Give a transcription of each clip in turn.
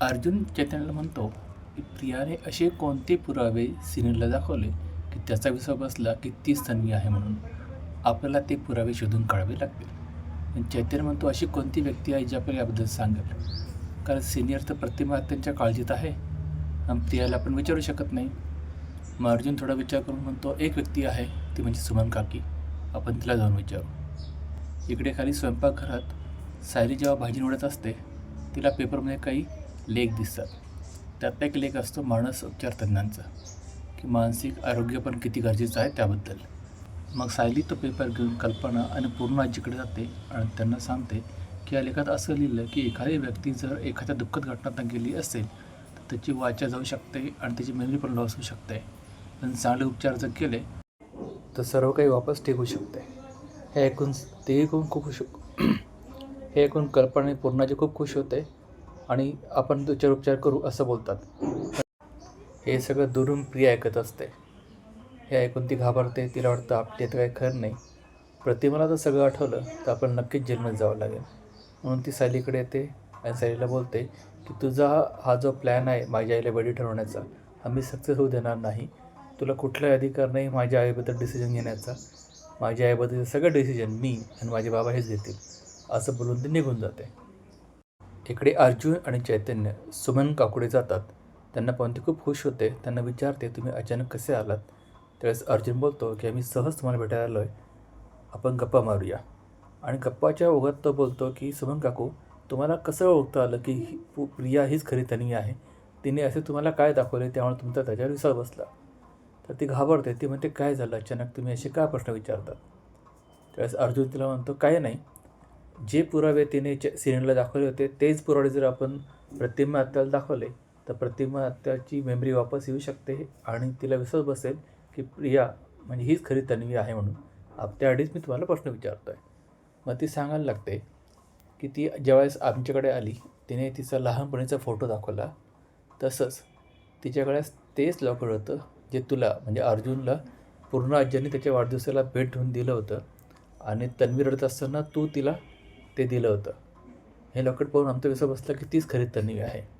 अर्जुन चैतन्यला म्हणतो की प्रियाने असे कोणते पुरावे सिनियरला दाखवले की त्याचा विश्वास बसला की तीच तन्वी आहे म्हणून? आपल्याला ते पुरावे शोधून काढावे लागतील. पण चैतन्य म्हणतो अशी कोणती व्यक्ती आहे जी आपल्याला याबद्दल सांगेल कारण सिनियर तर प्रतिमा त्यांच्या काळजीत आहे. आणि प्रियाला आपण विचारू शकत नाही. मग अर्जुन थोडा विचार करून म्हणतो एक व्यक्ती आहे ती म्हणजे सुमन काकी. आपण तिला जाऊन विचारू. इकडे खाली स्वयंपाकघरात सायली जेव्हा भाजी निवडत असते तिला पेपरमध्ये काही लेख दिसतात. त्यातला एक लेख असतो माणस उपचार तज्ज्ञांचा की मानसिक आरोग्य पण किती गरजेचं आहे त्याबद्दल. मग सायली तो पेपर घेऊन कल्पना आणि पूर्ण आजीकडे जाते आणि त्यांना सांगते की या लेखात असं लिहिलं की एखादी व्यक्ती जर एखाद्या दुःखद घटनातून गेली असेल तर त्याची वाचा जाऊ शकते आणि त्याची मेमरी पण लॉस होऊ शकते. पण चांगले उपचार जर केले तर सर्व काही वापस ठीक होऊ शकते. हे ऐकून ते ऐकून खूप खुश हे ऐकून कल्पना आणि पूर्णाजी खूप खुश होते. आणि आपण त्याच्यावर उपचार करू असं बोलतात. हे सगळं दुरून प्रिया ऐकत असते. हे ऐकून ती घाबरते तिला वाटतं आपली तर काही खरं नाही. प्रतिमाला जर सगळं आठवलं तर आपण नक्कीच जेलमध्ये जावं लागेल. म्हणून ती सायलीकडे येते आणि सायलीला बोलते की तुझा हा जो प्लॅन आहे माझ्या आईला बडी ठरवण्याचा आम्ही सक्सेस होऊ देणार नाही. तुला कुठलाही अधिकार नाही माझ्या आईबद्दल डिसिजन घेण्याचा. माझ्या आईबद्दल सगळं डिसिजन मी आणि माझे बाबा हेच घेतील असं बोलून ते निघून जाते. इकडे अर्जुन आणि चैतन्य सुमन काकुडे जातात. त्यांना पाहून ते खूप खुश होते. त्यांना विचारते तुम्ही अचानक कसे आलात? त्यावेळेस अर्जुन बोलतो की आम्ही सहज तुम्हाला भेटायला आलो आहे आपण गप्पा मारूया. आणि गप्पाच्या ओघात तो बोलतो की सुमन काकू तुम्हाला कसं ओळखता आलं की ही पु- प्रिया हीच खरी तनी आहे? तिने असे तुम्हाला काय दाखवले त्यामुळे तुमचा त्याच्यावर विसर बसला? तर ती घाबरते. ती म्हणते काय झालं? अचानक तुम्ही असे काय प्रश्न विचारतात त्यावेळेस अर्जुन तिला म्हणतो काय नाही. जे पुरावे तिने च सिनियरला दाखवले होते तेच पुरावे जर आपण प्रतिमा हत्याला दाखवले तर प्रतिमा हत्याची मेमरी वापस येऊ शकते आणि तिला विश्वास बसेल की प्रिया म्हणजे हीच खरी तन्वी आहे म्हणून. आप- त्याआधीच मी तुम्हाला प्रश्न विचारतो आहे मग ती सांगायला लागते की ती ज्यावेळेस आमच्याकडे आली तिने तिचा लहानपणीचा फोटो दाखवला. तसंच तिच्याकडे तेच लॉकर होतं जे तुला म्हणजे अर्जुनला पूर्ण आज्यांनी त्याच्या वाढदिवसाला भेट घेऊन दिलं होतं. आणि तन्वी रडत असताना तू तिला ते दिलं होतं. हे लॉकेट पाहून आमचा विसर बसला की तीच खरी तन्वी आहे.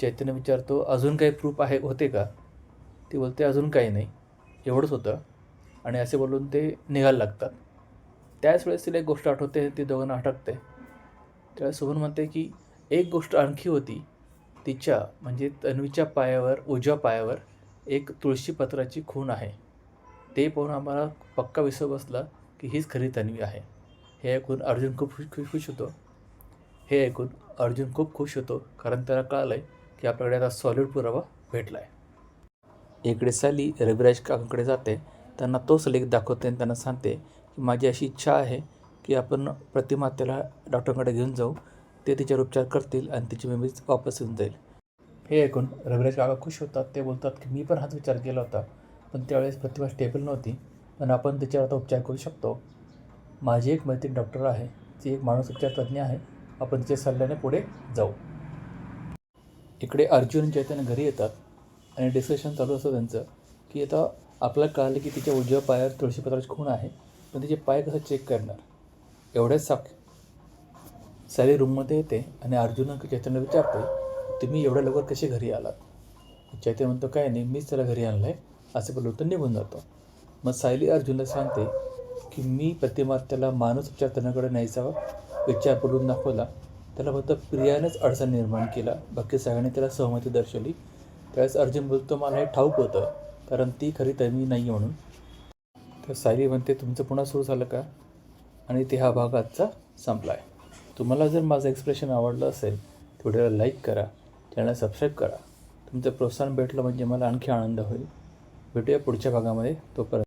चैतन्य विचारतो अजून काही प्रूफ आहे होते का? ती बोलते अजून काही नाही. एवढंच होतं. आणि असे बोलून ते निघायला लागतात. त्याच वेळेस तिला एक गोष्ट आठवते ती दोघांना अटकते. त्यावेळेस सुमन म्हणते की एक गोष्ट आणखी होती. तिच्या म्हणजे तन्वीच्या पायावर उजव्या पायावर एक तुळशीपत्राची खूण आहे. ते पाहून आम्हाला पक्का विसर बसला की हीच खरी तन्वी आहे. हे ऐकून अर्जुन खूप खुश खुश खुश होतो. हे ऐकून अर्जुन खूप खुश होतो कारण त्याला कळलं आहे की आपल्याकडे आता सॉलिड पुरावा भेटला आहे इकडे साली रविराज काकांकडे जाते त्यांना तोच लेख दाखवते आणि त्यांना सांगते की माझी अशी इच्छा आहे की आपण प्रतिमा त्याला डॉक्टरकडे घेऊन जाऊ ते तिच्यावर उपचार करतील आणि तिची मेमरीज वापस येऊन जाईल. हे ऐकून रविराज काका खुश होतात ते बोलतात की मी पण हाच विचार केला होता पण त्यावेळेस प्रतिमा स्टेबल नव्हती पण आपण तिच्यावर आता उपचार करू शकतो. माझी एक मैत्रीण डॉक्टर आहे. ती एक माणूस उपचार तज्ज्ञ आहे. आपण तिच्या सल्ल्याने पुढे जाऊ. इकडे अर्जुन चैतन्य घरी येतात आणि डिस्कशन चालू असतं त्यांचं की आता आपल्याला कळलं की तिच्या उजव्या पायावर तुळशीपत्राची खूण आहे. पण तिचे पाय कसं चेक करणार? एवढ्याच साक सारी रूममध्ये येते आणि अर्जुन चैतन्य विचारते तुम्ही एवढ्या लवकर कसे घरी आलात? चैतन्य म्हणतो काय नाही मीच त्याला घरी आणलं आहे असं बोलून तर निघून जातो. मग सायली अर्जुनला सांगते की मी प्रतिमा त्याला मानस उपचार तज्ञाकडे न्यायचा विचार पडून दाखवला. त्याला फक्त प्रियानेच अडचण निर्माण केला. बाकी सगळ्यांनी त्याला सहमती दर्शवली. त्यावेळेस अर्जुन बोलतो मला हे ठाऊक होतं कारण ती खरी तन्वी नाही म्हणून. तर सायली म्हणते तुमचं पुन्हा सुरू झालं का? आणि ते हा भाग आजचा संपला आहे तुम्हाला जर माझं एक्सप्रेशन आवडलं असेल तर व्हिडिओला लाईक करा चॅनल सबस्क्राईब करा. तुमचं प्रोत्साहन भेटलं म्हणजे मला आणखी आनंद होईल. भेटूया पुढच्या भागामध्ये. तोपर्यंत